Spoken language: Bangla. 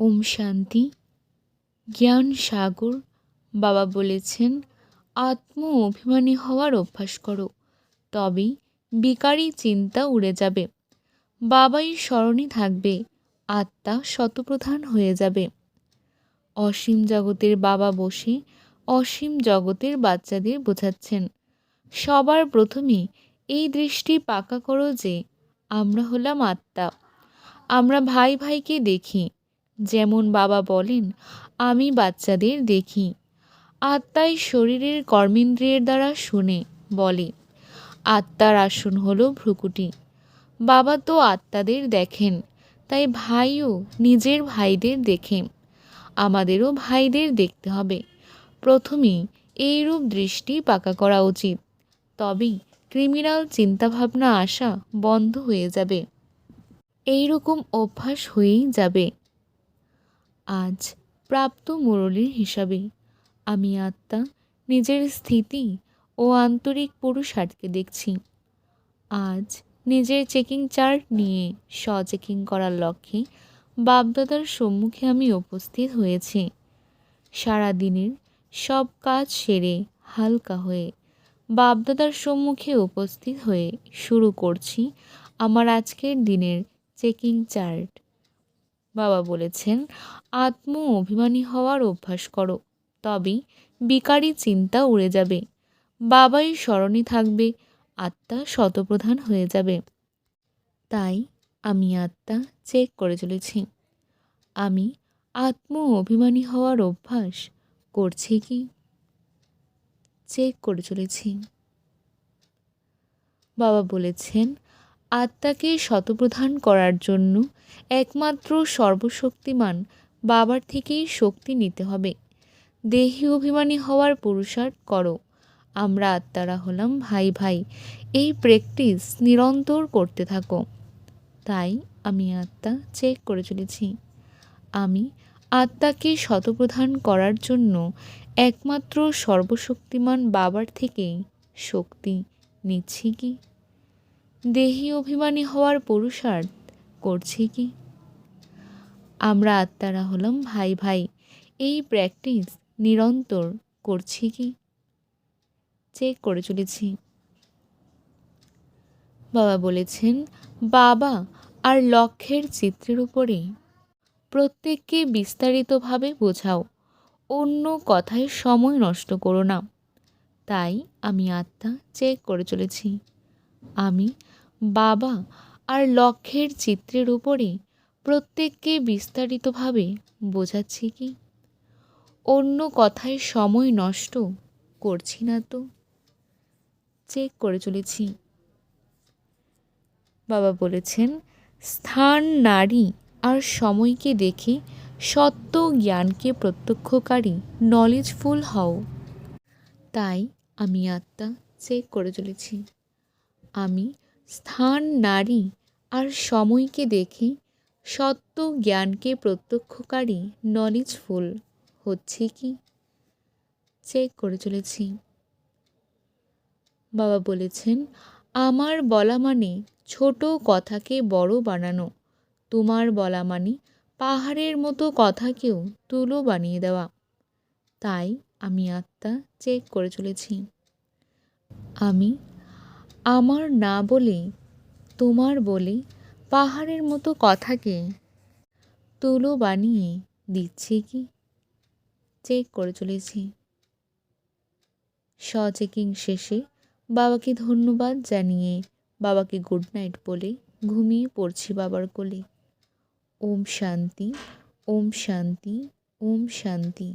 ওম শান্তি। জ্ঞান সাগর, বাবা বলেছেন, আত্ম অভিমানী হওয়ার অভ্যাস করো তবেই বিকারী চিন্তা উড়ে যাবে। বাবাই স্মরণে থাকবে, আত্মা শতপ্রধান হয়ে যাবে। অসীম জগতের বাবা বসে অসীম জগতের বাচ্চাদের বোঝাচ্ছেন। সবার প্রথমে এই দৃষ্টি পাকা করো যে, আমরা হলাম আত্মা। আমরা ভাই ভাইকে দেখি যেমন বাবা বলেন, আমি বাচ্চাদের দেখি। আত্মাই শরীরের কর্মেন্দ্রিয়ের দ্বারা শুনে, বলে। আত্মার আসন হলো ভ্রুকুটি। বাবা তো আত্মাদের দেখেন, তাই ভাইও নিজের ভাইদের দেখে। আমাদেরও ভাইদের দেখতে হবে। প্রথমেই এইরূপ দৃষ্টি পাকা করা উচিত। তবেই ক্রিমিনাল চিন্তাভাবনা আসা বন্ধ হয়ে যাবে। এই রকম অভ্যাস হয়েই যাবে। আজ প্রাপ্ত মুরলির হিসাবে। আমি আত্মা, নিজের স্থিতি ও আন্তরিক পুরুষার্থকে দেখছি। আজ নিজের চেকিং চার্ট নিয়ে স্ব চেকিং করার লক্ষ্যে বাপদাদার সম্মুখে আমি উপস্থিত হয়েছি। সারা দিনের সব কাজ সেরে হালকা হয়ে বাপদাদার সম্মুখে উপস্থিত হয়ে শুরু করছি আমার আজকের দিনের চেকিং চার্ট বাবা বলেছেন, আত্ম অভিমানী হওয়ার অভ্যাস করো, তবেই বিকারী চিন্তা উড়ে যাবে। বাবাই স্মরণে থাকবে, আত্মা শতপ্রধান হয়ে যাবে। তাই আমি আত্মা চেক করে চলেছি। আমি আত্ম অভিমানী হওয়ার অভ্যাস করছি কি? চেক করে চলেছি। বাবা বলেছেন আত্মাকে শতপ্রধান করার জন্য একমাত্র সর্বশক্তিমান বাবার থেকেই শক্তি নিতে হবে। দেহি অভিমানী হওয়ার পুরুষার্থ করো। আমরা আত্মারা হলাম ভাই ভাই। এই প্র্যাকটিস নিরন্তর করতে থাকো। তাই আমি আত্মা চেক করে চলেছি। আমি আত্মাকে শতপ্রধান করার জন্য একমাত্র সর্বশক্তিমান বাবার থেকেই শক্তি নিচ্ছি কি? দেহি অভিমানী হওয়ার পুরুষার্থ করছি কি? আমরা আত্মারা হলাম, ভাই ভাই, এই প্র্যাকটিস নিরন্তর করছি কি? চেক করে চলেছি। বাবা বলেছেন, বাবা, আর লক্ষ্যের চিত্রের উপরে প্রত্যেককে বিস্তারিতভাবে বোঝাও। অন্য কথায় সময় নষ্ট করো না। তাই আমি আত্মা চেক করে চলেছি। আমি, বাবা আর লক্ষ্যের চিত্রের উপরে প্রত্যেককে বিস্তারিতভাবে বোঝাচ্ছি কি? অন্য কথায় সময় নষ্ট করছি না তো? চেক করে চলেছি। বাবা বলেছেন, স্থান, নারী আর সময়কে দেখে সত্য জ্ঞানকে প্রত্যক্ষকারী নলেজফুল হও। তাই আমি আত্মা চেক করে চলেছি। আমি স্থান, নারী আর সময়কে দেখে সত্য জ্ঞানকে প্রত্যক্ষকারী নলেজফুল হচ্ছে কি? চেক করে চলেছি। বাবা বলেছেন, আমার বলা মানে ছোট কথাকে বড় বানানো। তোমার বলা মানে পাহাড়ের মতো কথাকেও তুলো বানিয়ে দেওয়া। তাই আমি আত্মা চেক করে চলেছি। আমি আমার না বলে, তোমার বলে, পাহাড়ের মতো কথাকে তুলো বানিয়ে দিচ্ছি কি? চেক করে চলেছি। স চেকিং শেষে বাবাকে ধন্যবাদ জানিয়ে বাবাকে গুড নাইট বলে ঘুমিয়ে পড়ছি বাবার কোলে। ওম শান্তি ওম শান্তি ওম শান্তি।